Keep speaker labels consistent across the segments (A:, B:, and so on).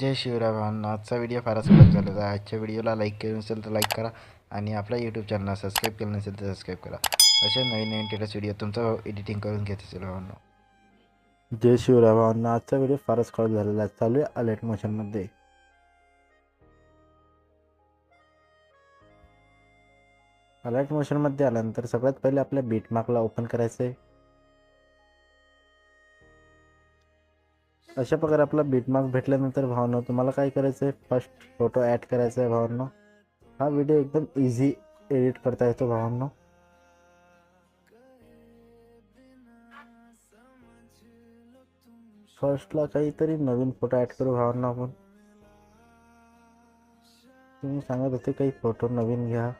A: जय शिवराय आजचा व्हिडिओ फारच खूप झालेला आहे. आजच्या व्हिडिओला लाईक केलं नसेल तर लाईक करा आणि आपल्या यूट्यूब चॅनलला सबस्क्राईब केलं नसेल तर सबस्क्राईब करा. असे नवीन नवीन टेटस व्हिडिओ तुमचा एडिटिंग करून घेत असेल भावांना. जय शिवराय भावांना आजचा व्हिडिओ फारच खराब झालेला आहे. चालू आहे अलर्ट मोशनमध्ये अलर्ट मोशनमध्ये आल्यानंतर सगळ्यात पहिले आपल्या बीटमार्कला ओपन करायचं आहे अशा प्रकारे आपला बीटमार्क भेटल्यानंतर भावनो करायचं आहे फ़र्स्ट फ़ोटो ॲड करायचा आहे भावांनो. हा व्हिडिओ एकदम इझी एडिट करता येतो भावांनो. फर्स्टला काहीतरी नवीन फ़ोटो ॲड करू भावांनो तुम्ही सांगत होते काही फ़ोटो नवीन घ्या.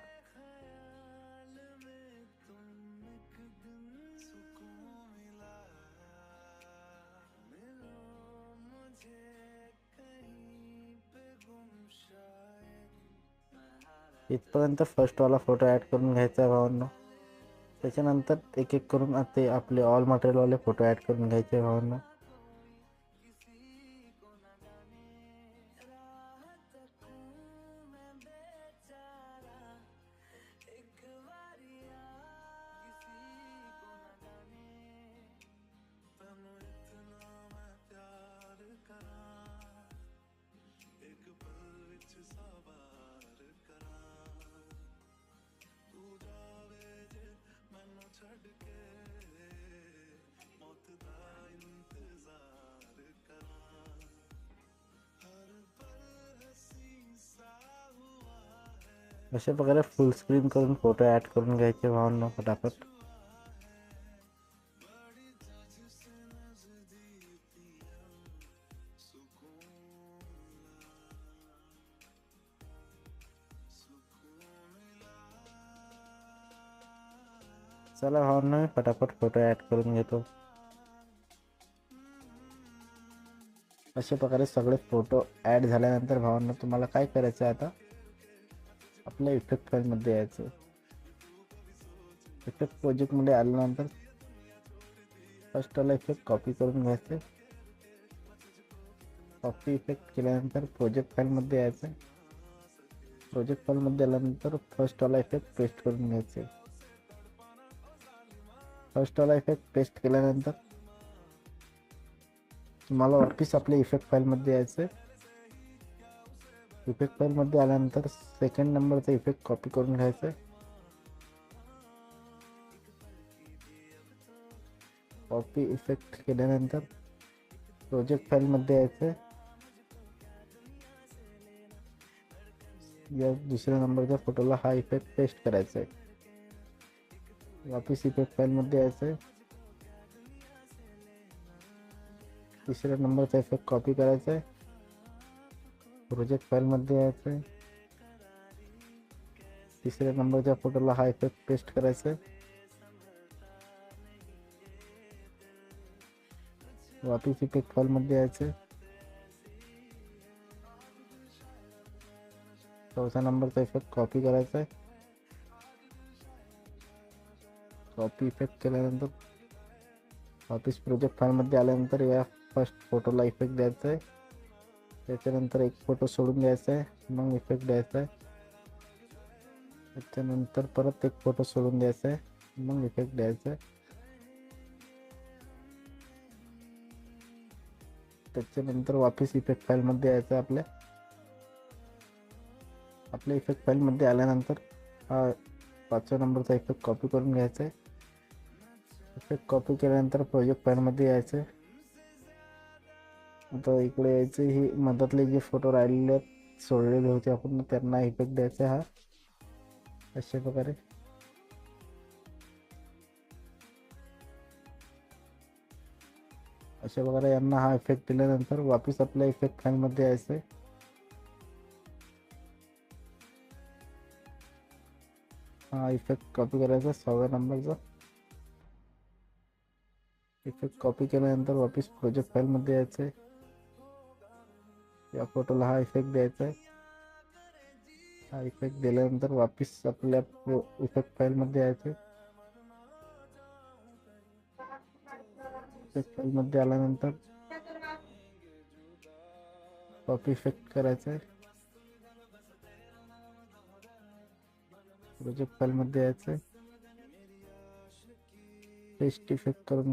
A: इथपर्यंत फर्स्टवाला फोटो ॲड करून घ्यायचा आहे भावांना. त्याच्यानंतर एक एक करून ते आपले ऑल मटेरियलवाले फोटो ॲड करून घ्यायचे आहे अशा प्रकारे फुल स्क्रीन करून फ़ोटो ॲड करून घ्यायचे भावांनो फटाफट चला भावांनो मी फटाफट फ़ोटो करून घेतो अशा प्रकारे सगळे फ़ोटो ॲड झाल्यानंतर करायचं आहे आता आपल्या इफ़ेक्ट फाईलमध्ये यायचं. इफ़ेक्ट प्रोजेक्टमध्ये आल्यानंतर फर्स्टला इफ़ेक्ट कॉपी करून घ्यायचे. कॉपी इफ़ेक्ट केल्यानंतर प्रोजेक्ट फाईलमध्ये यायचं. प्रोजेक्ट फाईलमध्ये आल्यानंतर फर्स्टवाला इफ़ेक्ट पेस्ट करून घ्यायचे. फर्स्टवाला इफ़ेक्ट पेस्ट केल्यानंतर तुम्हाला वापस आपल्या इफ़ेक्ट फाईलमध्ये यायचं. इफ़ेक्ट फाईलमध्ये आल्यानंतर सेकंड नंबरचा इफ़ेक्ट कॉपी घ्यायचा. कॉपी इफ़ेक्ट केल्यानंतर प्रोजेक्ट यायचं. आहे या दुसऱ्या नंबरच्या फोटोला हा इफ़ेक्ट पेस्ट आहे. वापस इफ़ेक्ट फाईलमध्ये यायचं आहे. तिसऱ्या नंबरचा इफ़ेक्ट कॉपी आहे. प्रोजेक्ट फाईलमध्ये यायचं आहे तिसऱ्या नंबरच्या फोटोला हा इफ़ेक्ट पेस्ट करायचा वापिस इफ़ेक्ट फाईलमध्ये यायचं आहे चौथ्या नंबरचा इफ़ेक्ट कॉपी आहे कॉपी इफ़ेक्ट केल्यानंतर वापिस प्रोजेक्ट फाईलमध्ये आल्यानंतर या फ़र्स्ट फोटोला इफ़ेक्ट द्यायचा आहे त्याच्यानंतर एक फोटो सोडून द्यायचा आहे. मग इफेक्ट द्यायचा आहे. त्याच्यानंतर परत एक फोटो सोडून द्यायचा आहे. मग इफेक्ट द्यायचा आहे. त्याच्यानंतर वापस इफेक्ट फाईलमध्ये यायचं आहे आपल्या. आपल्या इफेक्ट फाईलमध्ये आल्यानंतर हा पाचव्या नंबरचा इफेक्ट कॉपी करून घ्यायचा आहे. इफेक्ट कॉपी केल्यानंतर प्रोजेक्ट फाईलमध्ये यायचं आहे. आता इकडे यायचे हे मधातले जे फोटो राहिलेले आहेत सोडलेले होते आपण त्यांना इफेक्ट द्यायचा हा. अशा प्रकारे. अशा प्रकारे यांना हा इफेक्ट दिल्यानंतर वापस आपल्या इफेक्ट फॅनमध्ये यायचं आहे
B: हा इफेक्ट कॉपी करायचा सहाव्या नंबरचा इफेक्ट कॉपी केल्यानंतर वापस प्रोजेक्ट फाईलमध्ये यायचं आहे या फोटोला हा इफ़ेक्ट द्यायचा हा इफ़ेक्ट दिल्यानंतर वापस आपल्या इफ़ेक्ट फाईलमध्ये यायचं इफ़ेक्ट फाईलमध्ये आल्यानंतर कॉपी इफ़ेक्ट करायचं प्रोजेक्ट फाईलमध्ये पेस्ट इफ़ेक्ट करून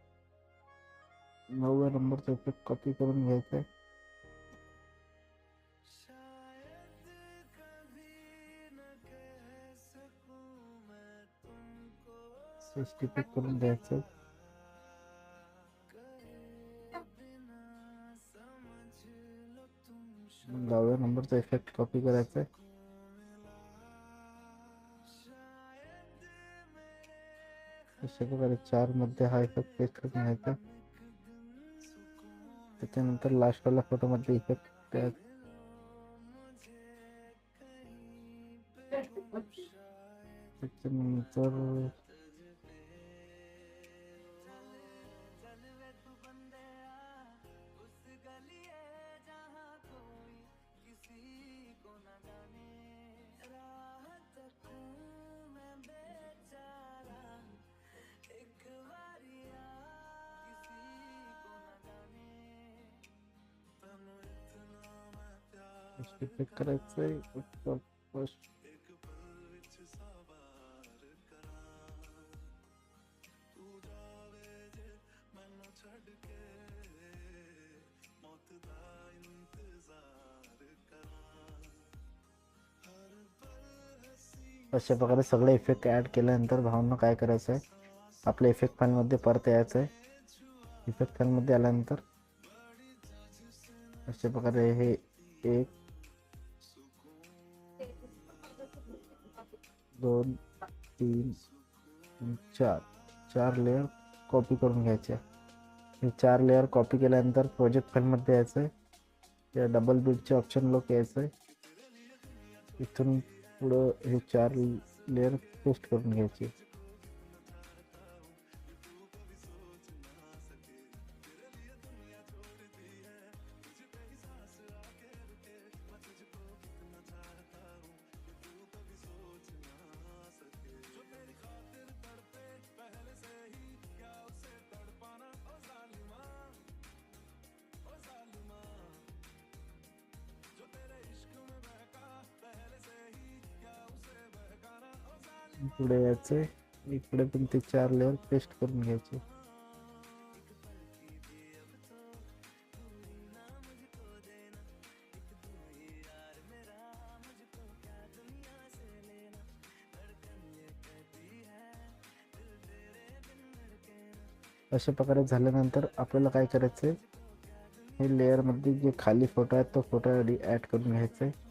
B: नवव्या नंबरचा इफ़ेक्ट कॉपी करून घ्यायचा आहे करून घ्यायचं इफ़ेक्ट कॉपी करायचा आहे अशा प्रकारे चार मध्ये हा इफ़ेक्ट पेस्ट करून घ्यायचा त्याच्यानंतर लास्टवाल्या फोटोमध्ये इफेक्ट त्याच्यानंतर इफ़ेक्ट करायचं आहे फ़र्स्ट अशा प्रकारे सगळे इफ़ेक्ट ॲड केल्यानंतर भावना काय आहे आपल्या इफ़ेक्ट फाईलमध्ये परत यायचं आहे इफ़ेक्ट फाईलमध्ये आल्यानंतर अशा प्रकारे हे एक दोन, तीन चार. चार लेयर कॉपी करून घ्यायचे. चार लेयर कॉपी केल्यानंतर प्रोजेक्ट फाईलमध्ये यायचं या डबल ऐसी ऑप्शन लोक यायचं इथून पुढं हे चार लेयर पेस्ट करून पुढे यायचे, इकडे पण चार लेअर पेस्ट करून घ्यायचे. अशा प्रकारे झाल्यानंतर आपल्याला काय करायचं आहे हे लेअरमध्ये जे खाली फ़ोटो आहे तो फ़ोटो ॲड करून घ्यायचा आहे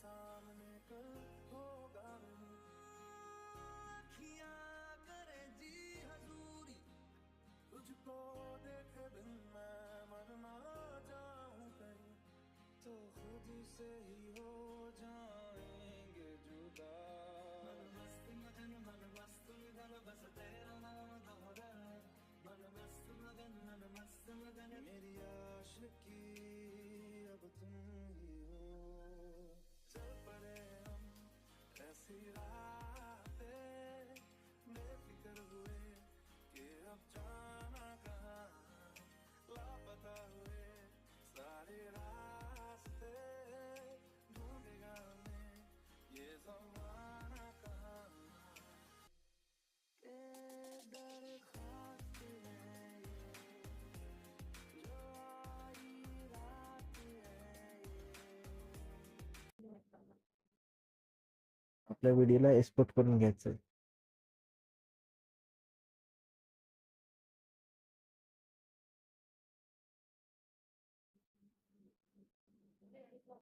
B: So.
A: आपल्या व्हिडिओला एक्सपोर्ट करून घ्यायचं. आहे